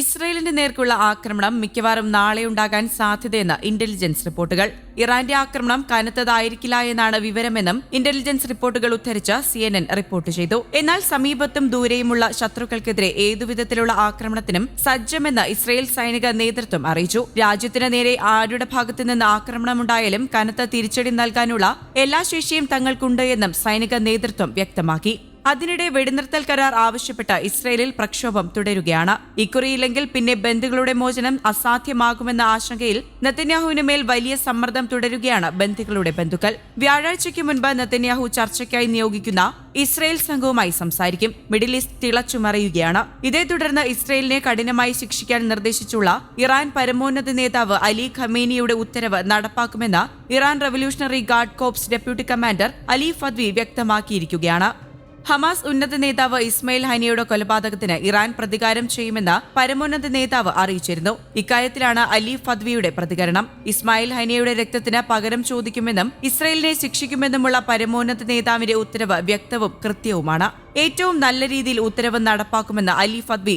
ഇസ്രയേലിന്റെ നേർക്കുള്ള ആക്രമണം മിക്കവാറും നാളെ ഉണ്ടാകാൻ സാധ്യതയെന്ന് ഇന്റലിജൻസ് റിപ്പോർട്ടുകൾ ഇറാന്റെ ആക്രമണം കനത്തതായിരിക്കില്ല എന്നാണ് വിവരമെന്നും ഇന്റലിജൻസ് റിപ്പോർട്ടുകൾ ഉദ്ധരിച്ച് സി എൻ എൻ റിപ്പോർട്ട് ചെയ്തു. എന്നാൽ സമീപത്തും ദൂരെയുമുള്ള ശത്രുക്കൾക്കെതിരെ ഏതുവിധത്തിലുള്ള ആക്രമണത്തിനും സജ്ജമെന്ന് ഇസ്രയേൽ സൈനിക നേതൃത്വം അറിയിച്ചു. രാജ്യത്തിന് നേരെ ആരുടെ ഭാഗത്തുനിന്ന് ആക്രമണമുണ്ടായാലും കനത്ത തിരിച്ചടി നൽകാനുള്ള എല്ലാ ശേഷിയും തങ്ങൾക്കുണ്ട് എന്നും സൈനിക നേതൃത്വം വ്യക്തമാക്കി. അതിനിടെ വെടിനിർത്തൽ കരാർ ആവശ്യപ്പെട്ട് ഇസ്രയേലിൽ പ്രക്ഷോഭം തുടരുകയാണ്. ഇക്കുറിയില്ലെങ്കിൽ പിന്നെ ബന്ധുക്കളുടെ മോചനം അസാധ്യമാകുമെന്ന ആശങ്കയിൽ നെത്തന്യാഹുവിന് മേൽ വലിയ സമ്മർദ്ദം തുടരുകയാണ് ബന്ധുക്കളുടെ ബന്ധുക്കൾ. വ്യാഴാഴ്ചയ്ക്ക് മുൻപ് നെത്തന്യാഹു ചർച്ചയ്ക്കായി നിയോഗിക്കുന്ന ഇസ്രയേൽ സംഘവുമായി സംസാരിക്കും. മിഡിൽ ഈസ്റ്റ് തിളച്ചുമറിയുകയാണ്. ഇതേ തുടർന്ന് ഇസ്രയേലിനെ കഠിനമായി ശിക്ഷിക്കാൻ നിർദ്ദേശിച്ചുള്ള ഇറാൻ പരമോന്നത നേതാവ് അലി ഖമേനിയുടെ ഉത്തരവ് നടപ്പാക്കുമെന്ന് Iran revolutionary guard corps deputy commander Ali Fadavi വ്യക്തമാക്കിയിരിക്കുകയാണ്. Hamas ഉന്നത നേതാവ് ഇസ്മയിൽ ഹനിയുടെ കൊലപാതകത്തിന് ഇറാൻ പ്രതികാരം ചെയ്യുമെന്ന് പരമോന്നത നേതാവ് അറിയിച്ചിരുന്നു. ഇക്കാര്യത്തിലാണ് അലി ഫദ്വിയുടെ പ്രതികരണം. ഇസ്മായിൽ ഹനിയുടെ രക്തത്തിന് പകരം ചോദിക്കുമെന്നും ഇസ്രയേലിനെ ശിക്ഷിക്കുമെന്നുമുള്ള പരമോന്നത നേതാവിന്റെ ഉത്തരവ് വ്യക്തവും കൃത്യവുമാണ്. ഏറ്റവും നല്ല രീതിയിൽ ഉത്തരവ് നടപ്പാക്കുമെന്ന് അലി ഫദ്വി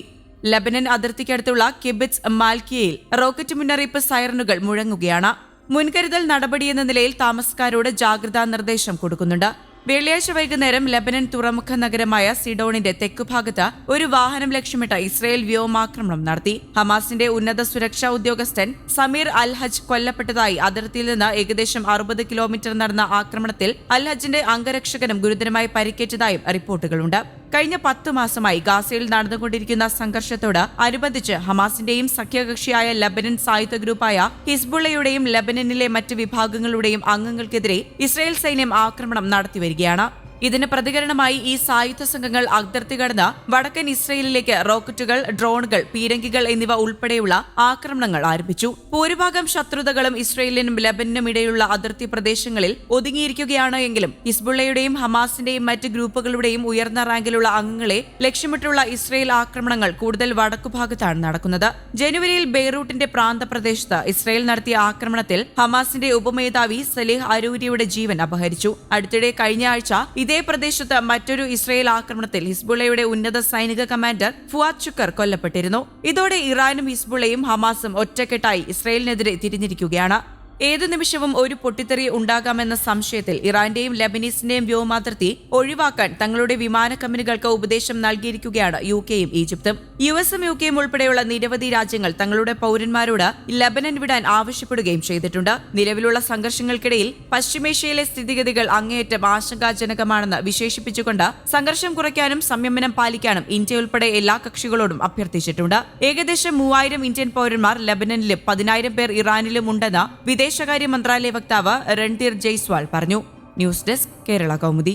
ലബനൻ അതിർത്തിക്കടുത്തുള്ള കിബിറ്റ്സ് മാൽക്കിയയിൽ റോക്കറ്റ് മുന്നറിയിപ്പ് സൈറനുകൾ മുഴങ്ങുകയാണ്. മുൻകരുതൽ നടപടിയെന്ന നിലയിൽ താമസക്കാരോട് ജാഗ്രതാ നിർദ്ദേശം കൊടുക്കുന്നുണ്ട്. വെള്ളിയാഴ്ച വൈകുന്നേരം ലബനൻ തുറമുഖ നഗരമായ സിഡോണിന്റെ തെക്കുഭാഗത്ത് ഒരു വാഹനം ലക്ഷ്യമിട്ട് ഇസ്രയേൽ വ്യോമാക്രമണം നടത്തി. ഹമാസിന്റെ ഉന്നത സുരക്ഷാ ഉദ്യോഗസ്ഥൻ സമീർ അൽ ഹജ് കൊല്ലപ്പെട്ടതായി അതിർത്തിയിൽ നിന്ന് ഏകദേശം അറുപത് കിലോമീറ്റർ നടന്ന ആക്രമണത്തിൽ അൽ ഹജിന്റെ അംഗരക്ഷകനും ഗുരുതരമായി പരിക്കേറ്റതായും റിപ്പോർട്ടുകളുണ്ട്. കഴിഞ്ഞ പത്ത് മാസമായി ഗാസയിൽ നടന്നുകൊണ്ടിരിക്കുന്ന സംഘർഷത്തോട് അനുബന്ധിച്ച് ഹമാസിന്റെയും സഖ്യകക്ഷിയായ ലബനൻ സായുധ ഗ്രൂപ്പായ ഹിസ്ബുള്ളയുടെയും ലബനനിലെ മറ്റ് വിഭാഗങ്ങളുടെയും അംഗങ്ങൾക്കെതിരെ ഇസ്രായേൽ സൈന്യം ആക്രമണം നടത്തിവരികയാണ്. ഇതിന് പ്രതികരണമായി ഈ സായുധ സംഘങ്ങൾ അതിർത്തി കടന്ന് വടക്കൻ ഇസ്രയേലിലേക്ക് റോക്കറ്റുകൾ ഡ്രോണുകൾ പീരങ്കികൾ എന്നിവ ഉൾപ്പെടെയുള്ള ആക്രമണങ്ങൾ ആരംഭിച്ചു. ഭൂരിഭാഗം ശത്രുതകളും ഇസ്രയേലിനും ലബനും ഇടയിലുള്ള അതിർത്തി പ്രദേശങ്ങളിൽ ഒതുങ്ങിയിരിക്കുകയാണ് എങ്കിലും ഇസ്ബുള്ളയുടെയും ഹമാസിന്റെയും മറ്റ് ഗ്രൂപ്പുകളുടെയും ഉയർന്ന റാങ്കിലുള്ള അംഗങ്ങളെ ലക്ഷ്യമിട്ടുള്ള ഇസ്രയേൽ ആക്രമണങ്ങൾ കൂടുതൽ വടക്കുഭാഗത്താണ് നടക്കുന്നത്. ജനുവരിയിൽ ബെയ്റൂട്ടിന്റെ പ്രാന്തപ്രദേശത്ത് ഇസ്രയേൽ നടത്തിയ ആക്രമണത്തിൽ ഹമാസിന്റെ ഉപമേധാവി സലീഹ് അരൂരിയുടെ ജീവൻ അപഹരിച്ചു. അടുത്തിടെ കഴിഞ്ഞ ആഴ്ച ഇതേ പ്രദേശത്ത് മറ്റൊരു ഇസ്രയേൽ ആക്രമണത്തിൽ ഹിസ്ബുള്ളയുടെ ഉന്നത സൈനിക കമാൻഡർ ഫുവാദ് ചുക്കർ കൊല്ലപ്പെട്ടിരുന്നു. ഇതോടെ ഇറാനും ഹിസ്ബുള്ളയും ഹമാസും ഒറ്റക്കെട്ടായി ഇസ്രയേലിനെതിരെ തിരിഞ്ഞിരിക്കുകയാണ്. ഏതു നിമിഷവും ഒരു പൊട്ടിത്തെറി ഉണ്ടാകാമെന്ന സംശയത്തിൽ ഇറാന്റെയും ലബനീസിന്റെയും വ്യോമാതിർത്തി ഒഴിവാക്കാൻ തങ്ങളുടെ വിമാന കമ്പനികൾക്ക് ഉപദേശം നൽകിയിരിക്കുകയാണ് യു കെയും ഈജിപ്തും. യു എസും യു കെയും ഉൾപ്പെടെയുള്ള നിരവധി രാജ്യങ്ങൾ തങ്ങളുടെ പൌരന്മാരോട് ലബനൻ വിടാൻ ആവശ്യപ്പെടുകയും ചെയ്തിട്ടുണ്ട്. നിലവിലുള്ള സംഘർഷങ്ങൾക്കിടയിൽ പശ്ചിമേഷ്യയിലെ സ്ഥിതിഗതികൾ അങ്ങേയറ്റം ആശങ്കാജനകമാണെന്ന് വിശേഷിപ്പിച്ചുകൊണ്ട് സംഘർഷം കുറയ്ക്കാനും സംയമനം പാലിക്കാനും ഇന്ത്യ ഉൾപ്പെടെ എല്ലാ കക്ഷികളോടും അഭ്യർത്ഥിച്ചിട്ടുണ്ട്. ഏകദേശം മൂവായിരം ഇന്ത്യൻ പൌരന്മാർ ലബനനിലും പതിനായിരം പേർ ഇറാനിലും ഉണ്ടെന്ന് വിദേശകാര്യ മന്ത്രാലയ വക്താവ് രൺധീർ ജയ്സ്വാൾ പറഞ്ഞു. News desk Kerala Kaumudi.